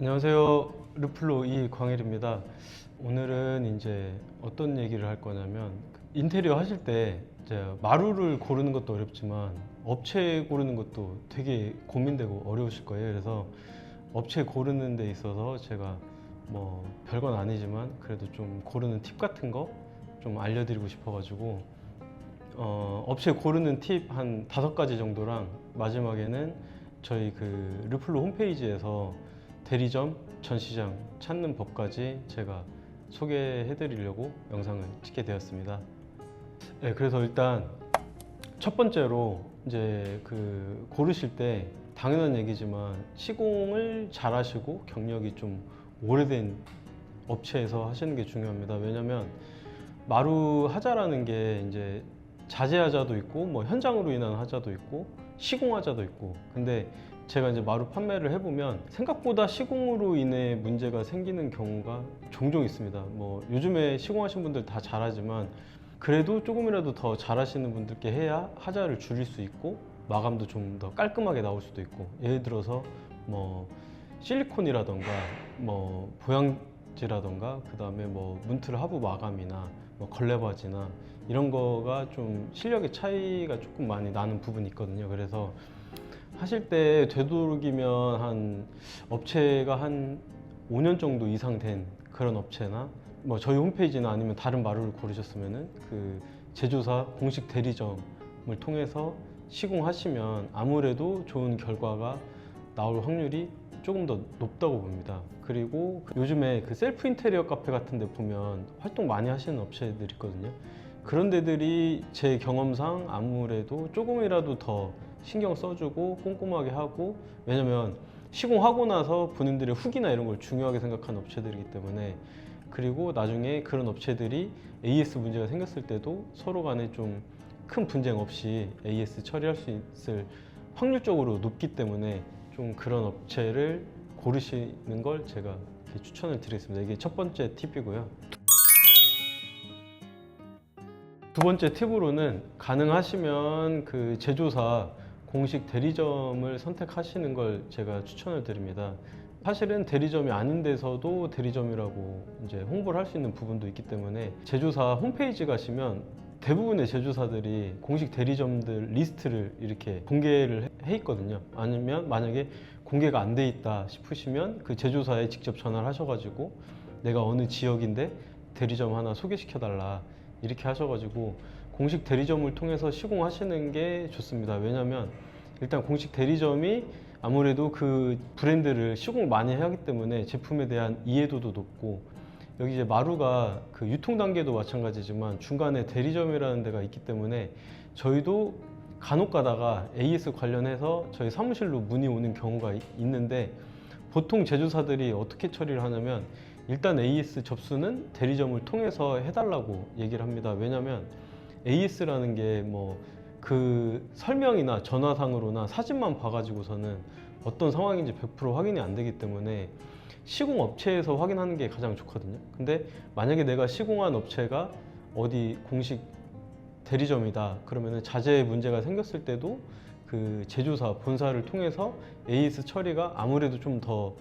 안녕하세요. 르플로 이광일입니다. 오늘은 이제 어떤 얘기를 할 거냐면 인테리어 하실 때 마루를 고르는 것도 어렵지만 업체 고르는 것도 되게 고민되고 어려우실 거예요. 그래서 업체 고르는 데 있어서 제가 뭐 별건 아니지만 그래도 좀 고르는 팁 같은 거 좀 알려드리고 싶어가지고 어, 업체 고르는 팁 한 다섯 가지 정도랑 마지막에는 저희 그 르플로 홈페이지에서 대리점, 전시장 찾는 법까지 제가 소개해 드리려고 영상을 찍게 되었습니다. 네, 그래서 일단 첫 번째로 이제 그 고르실 때 당연한 얘기지만 시공을 잘 하시고 경력이 좀 오래된 업체에서 하시는 게 중요합니다. 왜냐면 마루 하자라는 게 이제 자재 하자도 있고 뭐 현장으로 인한 하자도 있고 시공 하자도 있고 근데 제가 이제 마루 판매를 해보면 생각보다 시공으로 인해 문제가 생기는 경우가 종종 있습니다. 뭐 요즘에 시공하신 분들 다 잘하지만 그래도 조금이라도 더 잘하시는 분들께 해야 하자를 줄일 수 있고 마감도 좀 더 깔끔하게 나올 수도 있고 예를 들어서 뭐 실리콘이라던가 뭐 보양지라던가 그 다음에 뭐 문틀 하부 마감이나 뭐 걸레바지나 이런 거가 좀 실력의 차이가 조금 많이 나는 부분이 있거든요. 그래서 하실 때 되도록이면 한 업체가 한 5년 정도 이상 된 그런 업체나 뭐 저희 홈페이지나 아니면 다른 마루를 고르셨으면은 그 제조사 공식 대리점을 통해서 시공하시면 아무래도 좋은 결과가 나올 확률이 조금 더 높다고 봅니다. 그리고 그 요즘에 그 셀프 인테리어 카페 같은 데 보면 활동 많이 하시는 업체들 있거든요. 그런 데들이 제 경험상 아무래도 조금이라도 더 신경 써주고 꼼꼼하게 하고 왜냐면 시공하고 나서 본인들의 후기나 이런 걸 중요하게 생각하는 업체들이기 때문에 그리고 나중에 그런 업체들이 AS 문제가 생겼을 때도 서로 간에 좀 큰 분쟁 없이 AS 처리할 수 있을 확률적으로 높기 때문에 좀 그런 업체를 고르시는 걸 제가 추천을 드리겠습니다. 이게 첫 번째 팁이고요. 두 번째 팁으로는 가능하시면 그 제조사 공식 대리점을 선택하시는 걸 제가 추천을 드립니다. 사실은 대리점이 아닌 데서도 대리점이라고 이제 홍보를 할 수 있는 부분도 있기 때문에 제조사 홈페이지 가시면 대부분의 제조사들이 공식 대리점들 리스트를 이렇게 공개를 해 있거든요. 아니면 만약에 공개가 안 돼 있다 싶으시면 그 제조사에 직접 전화를 하셔가지고 내가 어느 지역인데 대리점 하나 소개시켜 달라 이렇게 하셔가지고 공식 대리점을 통해서 시공하시는 게 좋습니다. 왜냐하면 일단 공식 대리점이 아무래도 그 브랜드를 시공을 많이 하기 때문에 제품에 대한 이해도도 높고 여기 이제 마루가 그 유통 단계도 마찬가지지만 중간에 대리점이라는 데가 있기 때문에 저희도 간혹 가다가 AS 관련해서 저희 사무실로 문의 오는 경우가 이- 있는데 보통 제조사들이 어떻게 처리를 하냐면 일단 AS 접수는 대리점을 통해서 해달라고 얘기를 합니다. 왜냐하면 AS라는 게 뭐 그 설명이나 전화상으로나 사진만 봐가지고서는 어떤 상황인지 100% 확인이 안 되기 때문에 시공 업체에서 확인하는 게 가장 좋거든요. 근데 만약에 내가 시공한 업체가 어디 공식 대리점이다 그러면은 자재 문제가 생겼을 때도 그 제조사 본사를 통해서 AS 처리가 아무래도 좀 더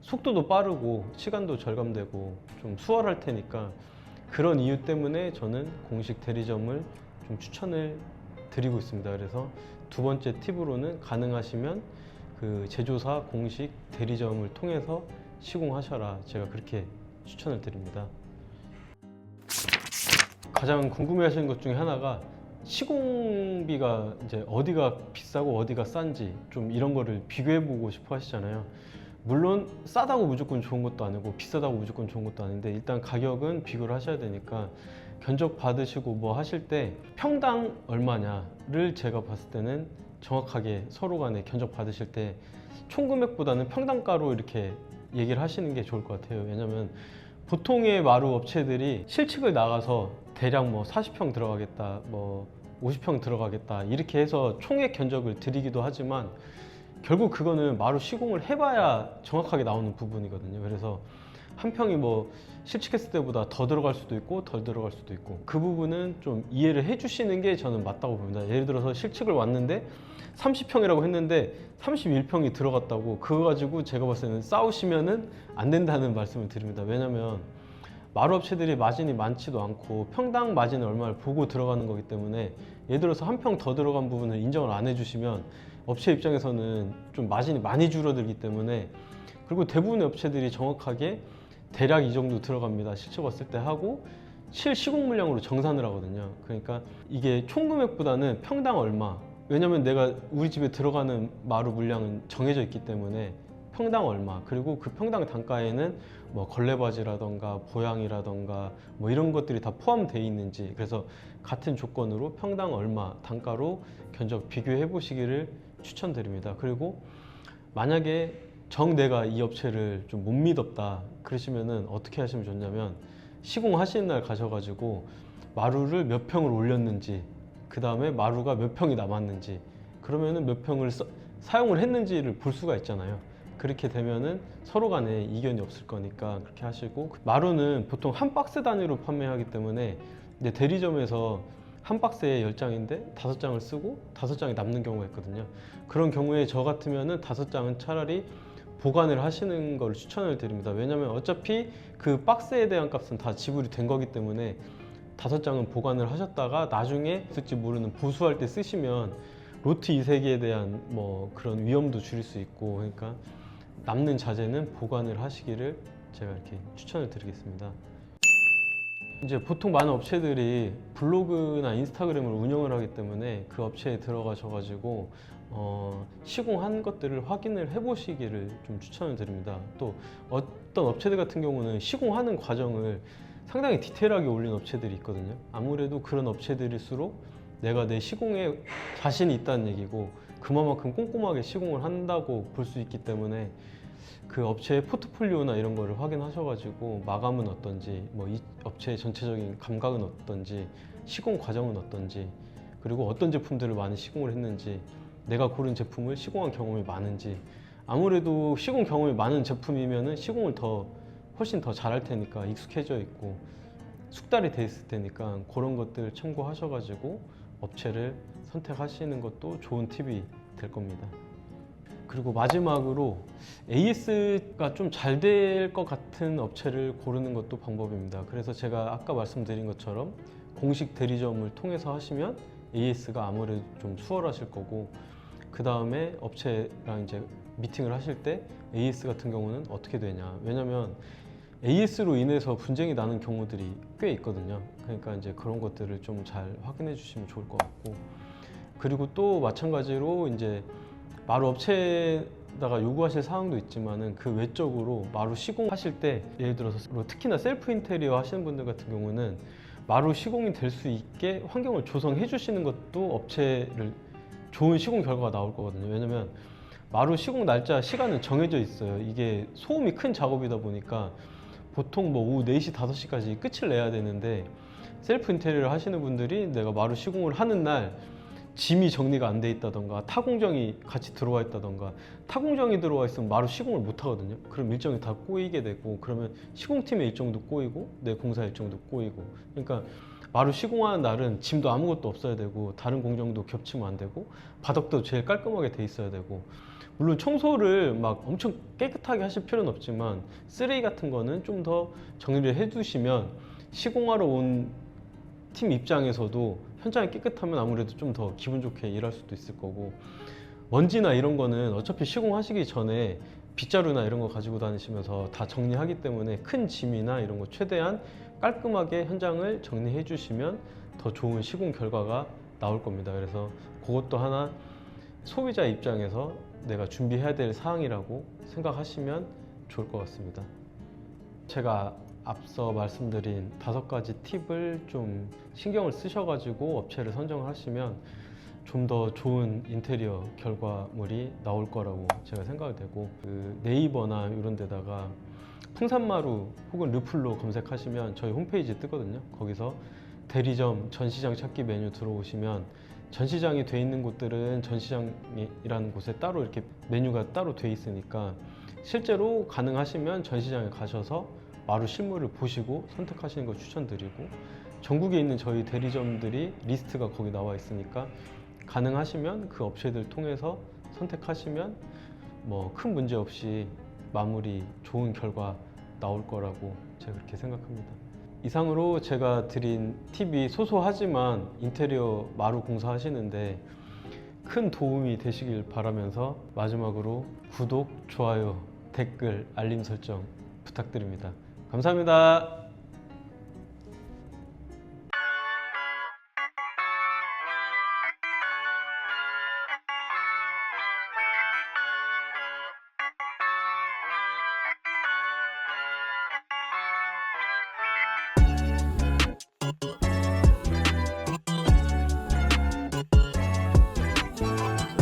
속도도 빠르고 시간도 절감되고 좀 수월할 테니까 그런 이유 때문에 저는 공식 대리점을 좀 추천을 드리고 있습니다. 그래서 두 번째 팁으로는 가능하시면 그 제조사 공식 대리점을 통해서 시공하셔라. 제가 그렇게 추천을 드립니다. 가장 궁금해하시는 것 중에 하나가 시공비가 이제 어디가 비싸고 어디가 싼지 좀 이런 거를 비교해 보고 싶어 하시잖아요. 물론 싸다고 무조건 좋은 것도 아니고 비싸다고 무조건 좋은 것도 아닌데 일단 가격은 비교를 하셔야 되니까 견적 받으시고 뭐 하실 때 평당 얼마냐를 제가 봤을 때는 정확하게 서로 간에 견적 받으실 때 총 금액보다는 평당가로 이렇게 얘기를 하시는 게 좋을 것 같아요. 왜냐면 보통의 마루 업체들이 실측을 나가서 대략 뭐 40평 들어가겠다, 뭐 50평 들어가겠다 이렇게 해서 총액 견적을 드리기도 하지만 결국 그거는 마루 시공을 해봐야 정확하게 나오는 부분이거든요. 그래서 한 평이 뭐 실측했을 때보다 더 들어갈 수도 있고 덜 들어갈 수도 있고 그 부분은 좀 이해를 해주시는 게 저는 맞다고 봅니다. 예를 들어서 실측을 왔는데 30평이라고 했는데 31평이 들어갔다고 그거 가지고 제가 봤을 때는 싸우시면은 안 된다는 말씀을 드립니다. 왜냐면 마루업체들이 마진이 많지도 않고 평당 마진을 얼마를 보고 들어가는 거기 때문에 예를 들어서 한 평 더 들어간 부분을 인정을 안 해주시면 업체 입장에서는 좀 마진이 많이 줄어들기 때문에 그리고 대부분의 업체들이 정확하게 대략 이 정도 들어갑니다. 실제 봤을 때 하고 실 시공 물량으로 정산을 하거든요. 그러니까 이게 총 금액보다는 평당 얼마. 왜냐면 내가 우리 집에 들어가는 마루 물량은 정해져 있기 때문에 평당 얼마. 그리고 그 평당 단가에는 뭐 걸레바지라던가 보양이라던가 뭐 이런 것들이 다 포함되어 있는지 그래서 같은 조건으로 평당 얼마 단가로 견적 비교해 보시기를 추천드립니다. 그리고 만약에 정 내가 이 업체를 좀 못 믿었다 그러시면은 어떻게 하시면 좋냐면 시공하시는 날 가셔가지고 마루를 몇 평을 올렸는지 그 다음에 마루가 몇 평이 남았는지 그러면은 몇 평을 써- 사용을 했는지를 볼 수가 있잖아요. 그렇게 되면은 서로 간에 이견이 없을 거니까 그렇게 하시고 마루는 보통 한 박스 단위로 판매하기 때문에 이제 대리점에서 한 박스에 10장인데 다섯 장을 쓰고 다섯 장이 남는 경우가 있거든요. 그런 경우에 저 같으면은 다섯 장은 차라리 보관을 하시는 걸 추천을 드립니다. 왜냐면 어차피 그 박스에 대한 값은 다 지불이 된 거기 때문에 다섯 장은 보관을 하셨다가 나중에 쓸지 모르는 보수할 때 쓰시면 로트 이색에 대한 뭐 그런 위험도 줄일 수 있고 그러니까 남는 자재는 보관을 하시기를 제가 이렇게 추천을 드리겠습니다. 이제 보통 많은 업체들이 블로그나 인스타그램을 운영을 하기 때문에 그 업체에 들어가셔가지고 어, 시공한 것들을 확인을 해보시기를 좀 추천을 드립니다. 또 어떤 업체들 같은 경우는 시공하는 과정을 상당히 디테일하게 올린 업체들이 있거든요. 아무래도 그런 업체들일수록 내가 내 시공에 자신이 있다는 얘기고 그만큼 꼼꼼하게 시공을 한다고 볼 수 있기 때문에 그 업체의 포트폴리오나 이런 거를 확인하셔가지고 마감은 어떤지 뭐 이 업체의 전체적인 감각은 어떤지 시공 과정은 어떤지 그리고 어떤 제품들을 많이 시공을 했는지 내가 고른 제품을 시공한 경험이 많은지 아무래도 시공 경험이 많은 제품이면은 시공을 더 훨씬 더 잘할 테니까 익숙해져 있고 숙달이 돼 있을 테니까 그런 것들 참고하셔가지고 업체를 선택하시는 것도 좋은 팁이 될 겁니다. 그리고 마지막으로 AS가 좀 잘 될 것 같은 업체를 고르는 것도 방법입니다. 그래서 제가 아까 말씀드린 것처럼 공식 대리점을 통해서 하시면 AS가 아무래도 좀 수월하실 거고 그 다음에 업체랑 이제 미팅을 하실 때 AS 같은 경우는 어떻게 되냐? 왜냐면 AS로 인해서 분쟁이 나는 경우들이 꽤 있거든요. 그러니까 이제 그런 것들을 좀 잘 확인해 주시면 좋을 것 같고 그리고 또 마찬가지로 이제 마루 업체에다가 요구하실 사항도 있지만은 그 외적으로 마루 시공하실 때 예를 들어서 특히나 셀프 인테리어 하시는 분들 같은 경우는 마루 시공이 될 수 있게 환경을 조성해 주시는 것도 업체를 좋은 시공 결과가 나올 거거든요. 왜냐면 마루 시공 날짜 시간은 정해져 있어요. 이게 소음이 큰 작업이다 보니까 보통 뭐 오후 4시, 5시까지 끝을 내야 되는데 셀프 인테리어를 하시는 분들이 내가 마루 시공을 하는 날 짐이 정리가 안 돼 있다던가 타공정이 같이 들어와 있다던가 타공정이 들어와 있으면 마루 시공을 못 하거든요. 그럼 일정이 다 꼬이게 되고 그러면 시공팀의 일정도 꼬이고 내 공사 일정도 꼬이고 그러니까 마루 시공하는 날은 짐도 아무것도 없어야 되고 다른 공정도 겹치면 안 되고 바닥도 제일 깔끔하게 돼 있어야 되고. 물론 청소를 막 엄청 깨끗하게 하실 필요는 없지만 쓰레기 같은 거는 좀 더 정리를 해두시면 시공하러 온 팀 입장에서도 현장이 깨끗하면 아무래도 좀 더 기분 좋게 일할 수도 있을 거고. 먼지나 이런 거는 어차피 시공하시기 전에 빗자루나 이런 거 가지고 다니시면서 다 정리하기 때문에 큰 짐이나 이런 거 최대한 깔끔하게 현장을 정리해 주시면 더 좋은 시공 결과가 나올 겁니다. 그래서 그것도 하나 소비자 입장에서 내가 준비해야 될 사항이라고 생각하시면 좋을 것 같습니다. 제가 앞서 말씀드린 다섯 가지 팁을 좀 신경을 쓰셔가지고 업체를 선정을 하시면 좀 더 좋은 인테리어 결과물이 나올 거라고 제가 생각이 되고 그 네이버나 이런 데다가 풍산마루 혹은 르플로 검색하시면 저희 홈페이지 뜨거든요. 거기서 대리점 전시장 찾기 메뉴 들어오시면 전시장이 돼 있는 곳들은 전시장이라는 곳에 따로 이렇게 메뉴가 따로 돼 있으니까 실제로 가능하시면 전시장에 가셔서 마루 실물을 보시고 선택하시는 걸 추천드리고 전국에 있는 저희 대리점들이 리스트가 거기 나와 있으니까 가능하시면 그 업체들 통해서 선택하시면 뭐 큰 문제 없이 마무리 좋은 결과 나올 거라고 제가 그렇게 생각합니다. 이상으로 제가 드린 팁이 소소하지만 인테리어 마루 공사하시는데 큰 도움이 되시길 바라면서 마지막으로 구독, 좋아요, 댓글, 알림 설정 부탁드립니다. 감사합니다.